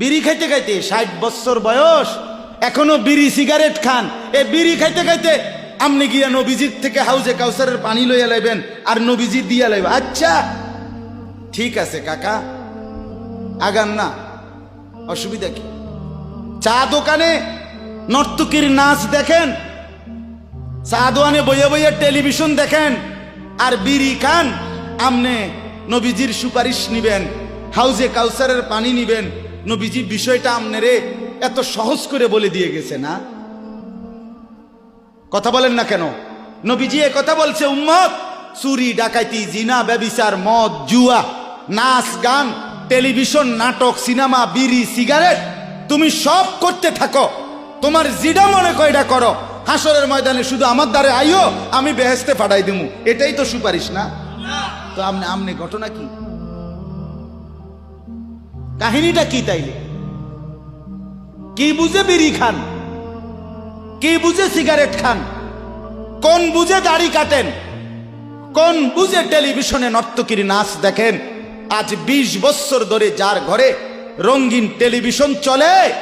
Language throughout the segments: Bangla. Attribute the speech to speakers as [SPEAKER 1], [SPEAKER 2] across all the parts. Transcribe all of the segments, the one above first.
[SPEAKER 1] বিড়ি খাইতে খাইতে ষাট বছর বয়স, এখনও বিড়ি সিগারেট খান। এ বিড়ি খাইতে খাইতে আপনি গিয়া নবীজির থেকে হাউজে কাউসারের পানি লইয়া লাইবেন, আর নবীজি দিয়া লাইবেন আচ্ছা ঠিক আছে কাকা, আগান না, অসুবিধা কি? চা দোকানে নর্তকীর নাচ দেখেন, চা দোকানে বইয়া বইয়া টেলিভিশন দেখেন, আর বিড়ি খান, আমনে নবীজির সুপারিশ নিবেন, হাউজে কাউসারের পানি নিবেন নবীজি বিষয়টা আমনেরে এত সহজ করে বলে দিয়ে গেছে না? কথা বলেন না কেন? নবীজি এ কথা বলছে, উম্মত, চুরি ডাকাইতি জিনা, ব্যবিচার, মদ, জুয়া, নাচ, গান, টেলিভিশন, নাটক, সিনেমা, বিড়ি, সিগারেট, তুমি সব করতে থাকো। তোমার জিডা মনে কয়টা করো? হাসরের ময়দানে শুধু আমার দ্বারে আইও, আমি বেহেস্তে ফাটাই দিমু। এটাই তো সুপারিশ না? তো আমনে আমনে ঘটনা কি? কাহিনীটা কি তাইলে? কি বুঝে বিড়ি খান? কি বুঝে সিগারেট খান? কোন বুঝে দাড়ি কাটেন? কোন বুঝে টেলিভিশনে নর্তকীর নাচ দেখেন? আজ ২০ বছর ধরে যার ঘরে রঙিন টেলিভিশন চলে,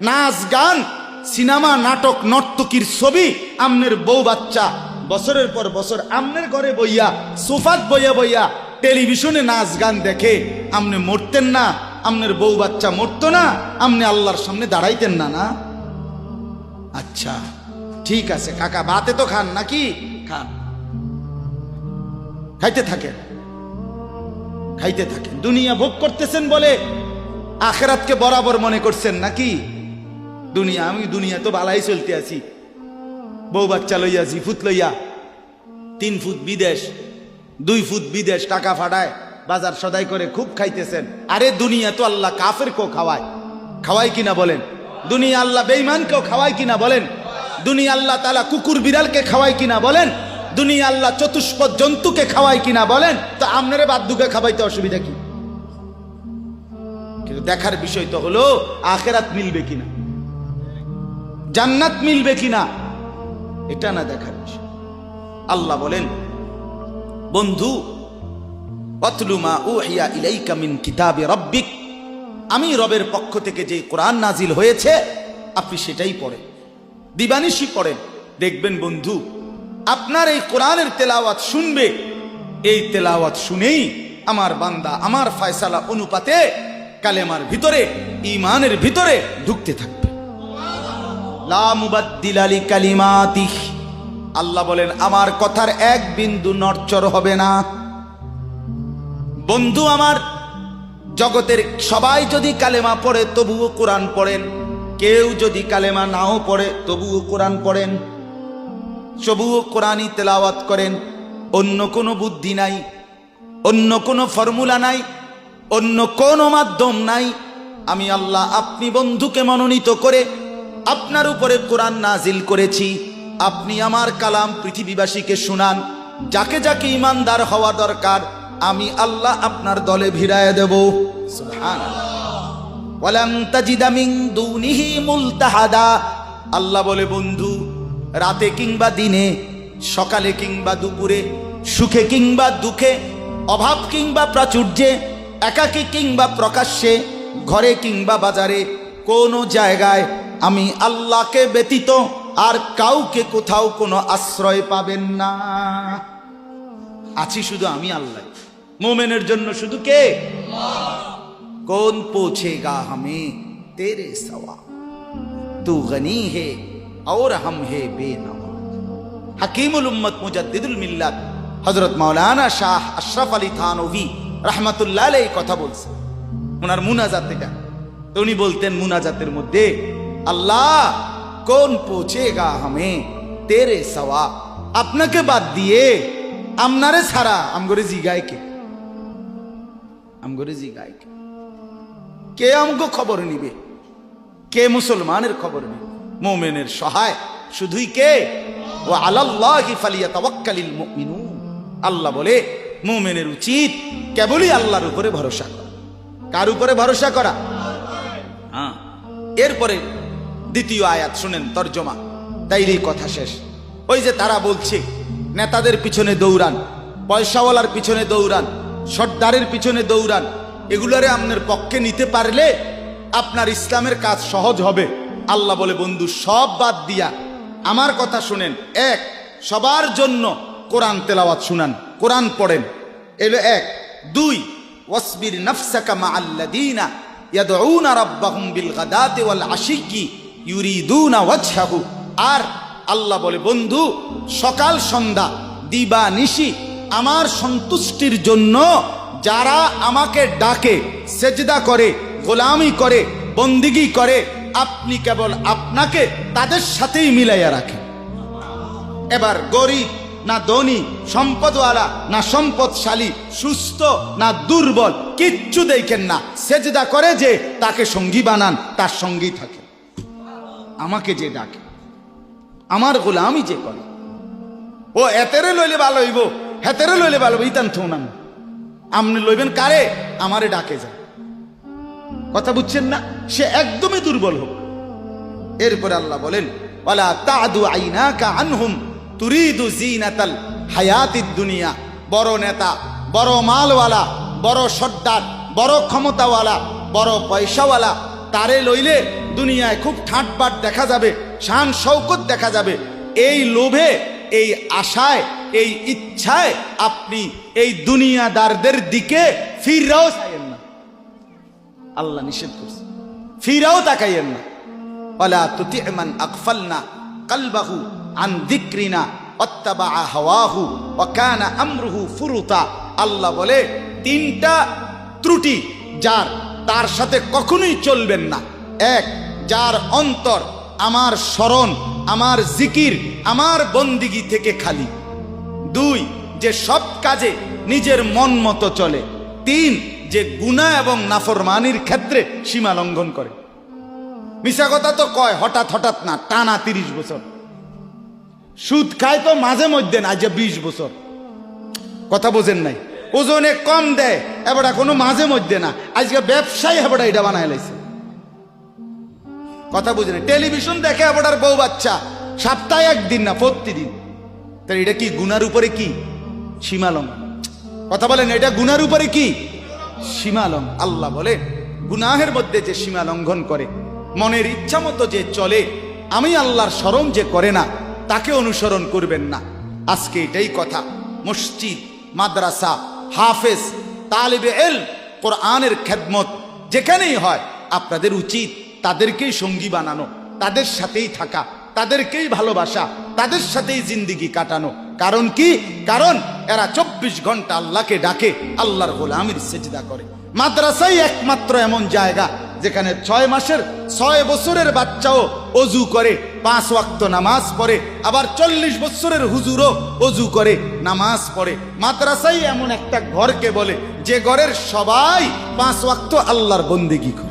[SPEAKER 1] নাচ, গান, সিনেমা, নাটক, নর্তকীর ছবি, আমনের বউ বাচ্চা, বছরের পর বছর আমনের ঘরে বইয়া, সোফাত বইয়া বইয়া টেলিভিশনে নাচ, গান দেখে আমনে মরতেন না। আমনের বউ বাচ্চা মরতো না, আমনে আল্লাহর সামনে দাঁড়াইতেন না না? আচ্ছা ঠিক আছে, কাকা বাতে তো খান নাকি? খান। খাইতে থাকেন। খাইতে থাকেন। দুনিয়া ভোগ করতেছেন বলে আখেরাতকে বরাবর মনে করছেন নাকি? দুনিয়া, আমি দুনিয়া তো বালাই চলতে আছি। বউ বাচ্চা লইয়া, জি ফুট লইয়া, তিন ফুট বিদেশ, দুই ফুট বিদেশ টাকা ফাটায়। বাজার সদাই করে খুব খাইতেছেন। আরে দুনিয়া তো আল্লাহ কাফের কেউ খাওয়ায়। খাওয়াই কিনা বলেন? দুনিয়া আল্লাহ বেইমানকেও খাওয়াই কিনা বলেন? দুনিয়া আল্লাহ তালা কুকুর বিড়ালকে খাওয়াই কিনা বলেন? দুনিয়া আল্লাহ চতুষ্পদ জন্তুকে খাওয়াই কিনা বলেন? তো আপনারে বাদ্যুকে খাওয়াইতে অসুবিধা কি? কিন্তু দেখার বিষয় তো হলো, আখেরাত মিলবে কিনা? জান্নাত মিলবে কিনা? এটা না দেখার বিষয়। আল্লাহ বলেন, বন্ধু কিতাবে রব্বিক। আমি রবের পক্ষ থেকে যে কোরআন নাজিল হয়েছে, আপনি সেটাই পড়েন। দিবানিশি পড়েন। দেখবেন বন্ধু, আপনার এই কোরআনের তেলাওয়াত শুনবে। এই তেলাওয়াত শুনেই আমার বান্দা আমার ফয়সালা অনুপাতে কালেমার ভিতরে ইমানের ভিতরে ঢুকতে থাকবে। আল্লাহ বলেন, আমার কথার এক বিন্দু নড়চড় হবে না। বন্ধু আমার, জগতের সবাই যদি কালেমা পড়ে, তবুও কোরআন পড়েন। কেউ যদি কালেমা নাও পড়ে, তবুও কোরআন পড়েন। তবুও কোরআনই তেলাওয়াত করেন। অন্য কোনো বুদ্ধি নাই, অন্য কোনো ফর্মুলা নাই, অন্য কোনো মাধ্যম নাই। আমি আল্লাহ আপনি বন্ধুকে মনোনীত করে আপনার উপরে কোরআন নাজিল করেছি। আপনি আমার কালাম পৃথিবীবাসীকে শুনান। যাকে যাকে ইমানদার হওয়া দরকার আমি আল্লাহ আপনার দলে ভিড়ায় দেব। আল্লাহ বলে, বন্ধু, রাতে কিংবা দিনে, সকালে কিংবা দুপুরে, সুখে কিংবা দুঃখে, অভাব কিংবা প্রাচুর্যে, একাকী কিংবা প্রকাশ্যে, ঘরে কিংবা বাজারে, কোনো জায়গায় আমি আল্লাহকে ব্যতীত আর কাউকে কোথাও কোনো আশ্রয় পাবেন না। আছি শুধু আমি আল্লাহ। মোমেনের জন্য শুধু কে कौन पूछेगा हमें तेरे सवा तू गनी है और हम है बेनवा हकीमुल उम्मत मुजद्दिदुल मिल्लत হযরত মাওলানা শাহ আশরাফ আলী থানভী রাহমাতুল্লাহ আলাইহি কথা বলছে ওনার মুনাজাত এটা তো উনি বলতেন মুনাজাতের মধ্যে আল্লাহ কোন পৌঁছেগা হামে তেরে সওয়া আপনাকে বাদ দিয়ে আমনারে ছাড়া আমগরে জিগায় কে আমগরে জিগায় কে আমগো খবর নিবে? কে মুসলমানের খবর নিবে? মোমেনের সহায় শুধুই কে? ও মুমিনুন। আল্লাহ বলে, মোমেনের উচিত কেবলই আল্লাহর উপরে ভরসা করা। কার উপরে ভরসা করা? হ্যাঁ। এরপরে দ্বিতীয় আয়াত শুনেন, তর্জমা। তাইরই কথা শেষ। ওই যে তারা বলছে, নেতাদের পিছনে দৌড়ান, পয়সাওয়ালার পিছনে দৌড়ান সর্দারের পিছনে দৌড়ান। এগুলারে আপনার পক্ষে নিতে পারলে আপনার ইসলামের কাজ সহজ হবে। আল্লাহ বলে, বন্ধু, সব বাদ দিয়া। আমার কথা শুনেন। এক, সবার জন্য কোরআন তেলাওয়াত শুনান। কোরআন পড়েন। এলো এক। দুই, ওয়াসবির নাফসাকা মা আল্লাদিনা ইয়াদউনা রাব্বাহুম বিল গাদাতি ওয়াল আশিকি ইউরিদুনা ওয়াজহাহু। আর আল্লাহ বলে, বন্ধু, সকাল সন্ধ্যা দিবা নিশি আমার সন্তুষ্টির জন্য যারা আমাকে ডাকে, সেজদা করে, গোলামি করে, বন্দিগি করে, আপনি কেবল আপনাকে তাদের সাথেই মিলাইয়া রাখেন। এবার গরিব না ধনী, সম্পদওয়ালা না সম্পদশালী, সুস্থ না দুর্বল, কিচ্ছু দেখেন না। সেজদা করে যে তাকে সঙ্গী বানান, তার সঙ্গী থাকে আমাকে যে ডাকে, আমার গোলামি যে করে, ও এতেরে লইলে ভালো হইব। হেতেরে লইলে ভালো, ইতান থৌনান আপনি লইবেন কারে? আমারে ডাকে যায়। কথা বুঝছেন না? সে একদমই দুর্বল হোক। এরপরে আল্লাহ বলেন, ওয়ালা তাদু আইনাকা আনহুম তুরিদু জিনাতাল হায়াতিদ দুনিয়া। বড় নেতা, বড় মালওয়ালা, বড় সর্দার, বড় ক্ষমতাওয়ালা, বড় পয়সাওয়ালা, তারে লইলে দুনিয়ায় খুব ঠাটবাট দেখা যাবে, শান শৌকত দেখা যাবে। এই লোভে এই আশায়, এই ইচ্ছায় আপনি এই দুনিয়াদারদের দিকে ফিররাও চাইয়েন না। আল্লাহ নিষেধ করছে। ফিরাও তাকাইয়েন না। ওয়ালা তুতি' মান আগফালনা কলবাহু আন যিকরিনা ওয়াত্তাবা হাওয়াহু ওয়া কানা আমরুহু ফুরুতা। আল্লাহ বলে, তিনটা ত্রুটি যার, তার সাথে কখনোই চলবেন না। এক, যার অন্তর আমার স্মরণ আমার জিকির আমার বন্দিগি থেকে খালি। দুই, যে সব কাজে নিজের মন মতো চলে। তিন, যে গুণা এবং নাফরমানির ক্ষেত্রে সীমা লঙ্ঘন করে। মিশা কথা তো কয়, হঠাৎ হঠাৎ না, টানা তিরিশ বছর। সুদ খায় তো মাঝে মধ্যে না যে বিশ বছর। কথা বোঝেন নাই। ওজনে কম দেয়, এবারে কোনো মাঝে মধ্যে না। আজকে ব্যবসায়ী হেবড়া এটা বানায় লাইছে। কথা বুঝে টেলিভিশন দেখে এবারে বউ বাচ্চা। সপ্তাহে একদিন না, প্রতিদিন। তাহলে এটা কি, গুনার উপরে কি? সীমালং কথা বলেন এটা গুনার উপরে কি? সীমালং আল্লাহ বলে, গুনাহের মধ্যে যে সীমা লঙ্ঘন করে, মনের ইচ্ছা মতো যে চলে, আমি আল্লাহর স্মরণ যে করে না, তাকে অনুসরণ করবেন না। আজকে এটাই কথা। মসজিদ, মাদ্রাসা, হাফেজ, তালিবে এল কোরআনের খেদমত, যেখানেই হয়, আপনাদের উচিত তাদেরকেই সঙ্গী বানানো, তাদের সাথেই থাকা, তাদেরকেই ভালোবাসা, তাদের সাথেই জিন্দিগি কাটানো। কারণ কি? কারণ এরা চব্বিশ ঘণ্টা আল্লাহকে ডাকে, আল্লাহর বলে গোলামির সেজদা করে। মাদ্রাসাই একমাত্র এমন জায়গা যেখানে ছয় মাসের, ছয় বছরের বাচ্চাও অজু করে, পাঁচ ওয়াক্ত নামাজ পড়ে, আবার চল্লিশ বছরের হুজুরও অজু করে, নামাজ পড়ে। মাদ্রাসাই এমন একটা ঘরকে বলে, যে ঘরের সবাই পাঁচ ওয়াক্ত আল্লাহর বন্দিগি করে।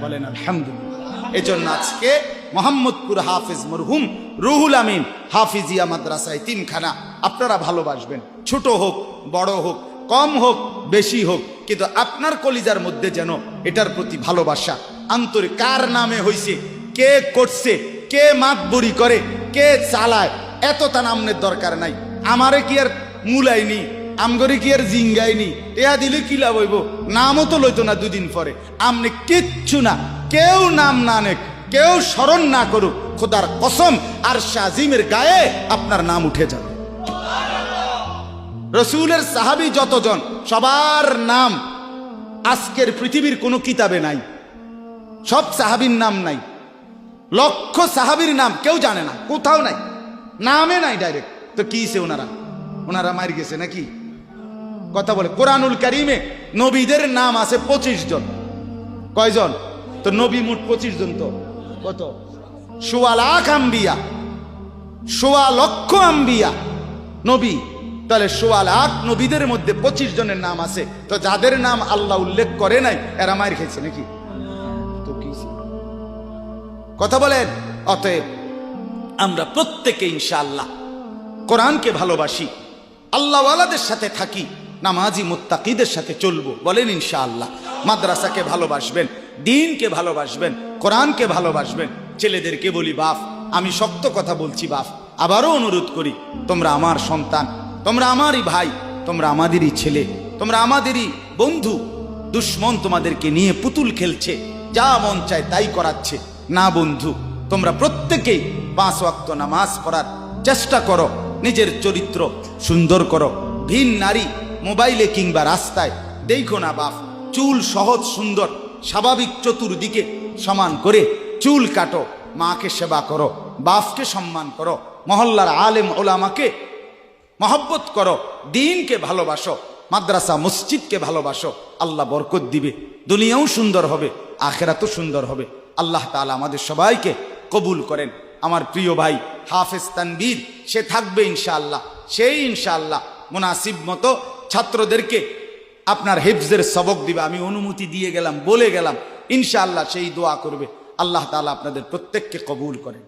[SPEAKER 1] বলেন, আলহামদুলিল্লাহ। এজন্য আজকে মোহাম্মদপুর হাফিজ মরহুম রুহুল আমিন হাফিজিয়া মাদ্রাসায় তিনখানা। আপনারা ভালোবাসবেন। ছোট হোক, বড় হোক, কম হোক, বেশি হোক, কিন্তু আপনার কলিজার মধ্যে যেন এটার প্রতি ভালোবাসা। আন্তরিক কার নামে হইছে, কে করছে, কে মাতবরি করে, কে চালায়, এত তা নামের দরকার নাই। আমারে কি আর মূলাইনি আমগরে কি আর জিঙ্গাইনি? টেয়া দিলে কি লাভ হইব? নামও তো লইতো না দুদিন পরে। আমনে কিচ্ছু না। কেউ নাম না নেক। কেউ স্মরণ না করুক। খোদার কসম আর শাজিমের গায়ে আপনার নাম উঠে যাবে। রসুলের সাহাবি যতজন, সবার নাম আজকের পৃথিবীর কোনো কিতাবে নাই। সব সাহাবির নাম নাই। লক্ষ সাহাবির নাম কেউ জানে না। কোথাও নাই। নামে নাই ডাইরেক্ট। তো কি সে ওনারা? ওনারা মার গেছে নাকি? কথা বলে। কোরআনুল কারিমে নবীদের নাম আছে পঁচিশ জন। কয়জন? তো নবী মোট পঁচিশ জন তো। কত? সোয়া লাখ আম্বিয়া। সোয়া লক্ষ আম্বিয়া। নবী। তাহলে সোয়া লাখ নবীদের মধ্যে পঁচিশ জনের নাম আছে। তো যাদের নাম আল্লাহ উল্লেখ করে নাই, এরা মার খেয়েছে নাকি? তো কি কথা বলেন। অতএব আমরা প্রত্যেকে ইনশাআল্লাহ কোরআনকে ভালোবাসি। আল্লাহওয়ালাদের সাথে থাকি। নামাজি মুত্তাকিদের সাথে চলবো। বলেন ইনশাআল্লাহ। মাদ্রাসাকে ভালোবাসবেন, দিনকে ভালোবাসবেন, কোরআনকে ভালোবাসবেন। ছেলেদেরকে বলি, বাপ, আমি শক্ত কথা বলছি, বাপ। আবারও অনুরোধ করি, তোমরা আমার সন্তান, তোমরা আমারই ভাই, তোমরা আমাদেরই ছেলে, তোমরা আমাদেরই বন্ধু। দুশ্মন তোমাদেরকে নিয়ে পুতুল খেলছে, যা মন চায় তাই করাচ্ছে। না বন্ধু, তোমরা প্রত্যেকেই পাঁচ ওয়াক্ত নামাজ পড়ার চেষ্টা করো, নিজের চরিত্র সুন্দর করো। ভিন নারী মোবাইলে কিংবা রাস্তায়। দেখো না বাপ, চুল সহজ সুন্দর, স্বাভাবিক চতুর্দিকে সমান করে চুল কাটো, মাকে সেবা করো, বাপকে সম্মান করো, মহল্লার আলেম ওলামাকে মহব্বত করো, দিনকে ভালোবাসো, মাদ্রাসা, মসজিদকে ভালোবাসো, আল্লাহ বরকত দিবে, দুনিয়াও সুন্দর হবে, আখেরাতও সুন্দর হবে। আল্লাহ তাআলা আমাদের সবাইকে কবুল করেন। আমার প্রিয় ভাই হাফেজ তানবীর সে থাকবে ইনশাআল্লাহ, সেই ইনশাআল্লাহ, মুনাসিব মতো ছাত্রদেরকে আপনার হেফজের সবক দিবে। আমি অনুমতি দিয়ে গেলাম, বলে গেলাম, ইনশাআল্লাহ সেই দোয়া করবে। আল্লাহ তালা আপনাদের প্রত্যেককে কবুল করেন।